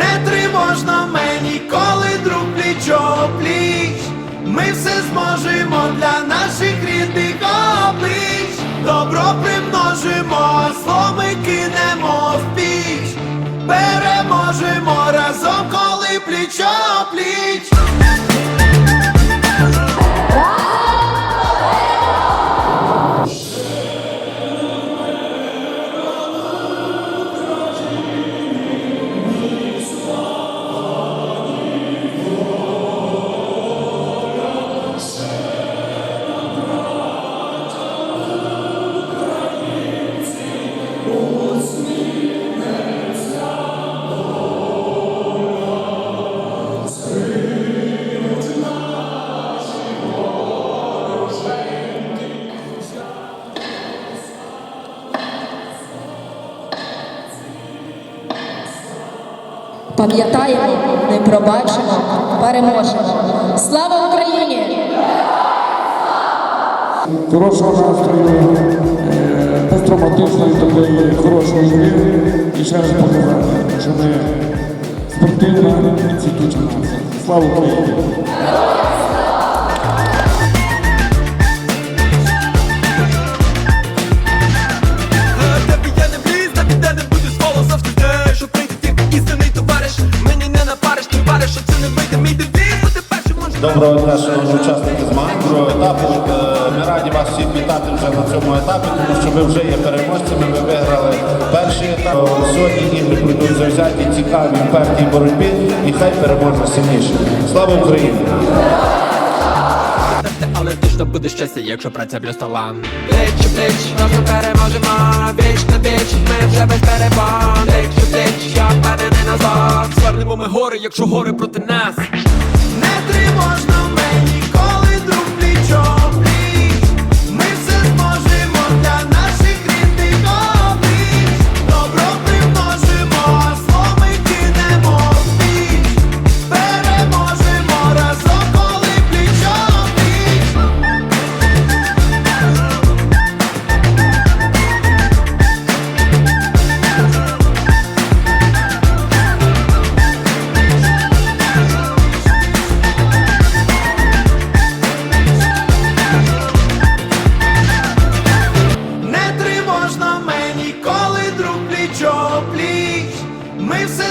Не тривожно мені, коли друг плічо пліч. Ми все зможемо для наших рідних облич. Добро примножимо, зло кинемо в піч. Переможемо разом, коли плічо Пам'ятаємо, не пробачимо, переможемо. Слава Україні! хорошого настрою, е, безтравматичної такої хорошої гри і ще раз показати, що ми спортивна і цвітуча нація. Слава Україні! Доброго дня, шановні учасники змагань другого етапу. Е, Ми раді вас всіх вітати вже на цьому етапі, тому що ви вже є переможцями. Ви виграли перший етап. Е, Сьогодні ігри пройдуть завзяті, цікаві, впертій боротьбі, і хай переможе сильніше. Слава Україні! Але точно буде щастя, якщо праця плюс талант. Плеч у плеч, переможемо, віч на віч, ми вже без перебан. Плеч у плеч, я впевнений назад. Звернемо ми гори, якщо гори проти нас.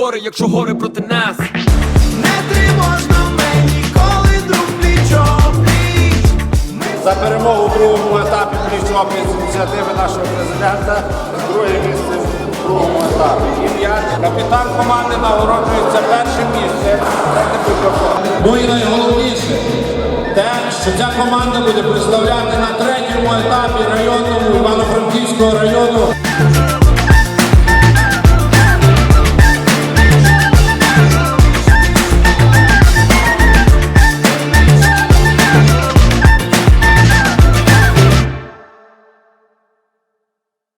гори, якщо гори проти нас. Не тривожно мені, коли друг плічо пліч. За перемогу у другому етапі пліч-оп з ініціативи нашого президента. Друге місце в другому етапі. Ім'я капітан команди нагороджується першим місцем. Ну і найголовніше те, що ця команда буде представляти на третьому етапі районному Івано-Франківського району.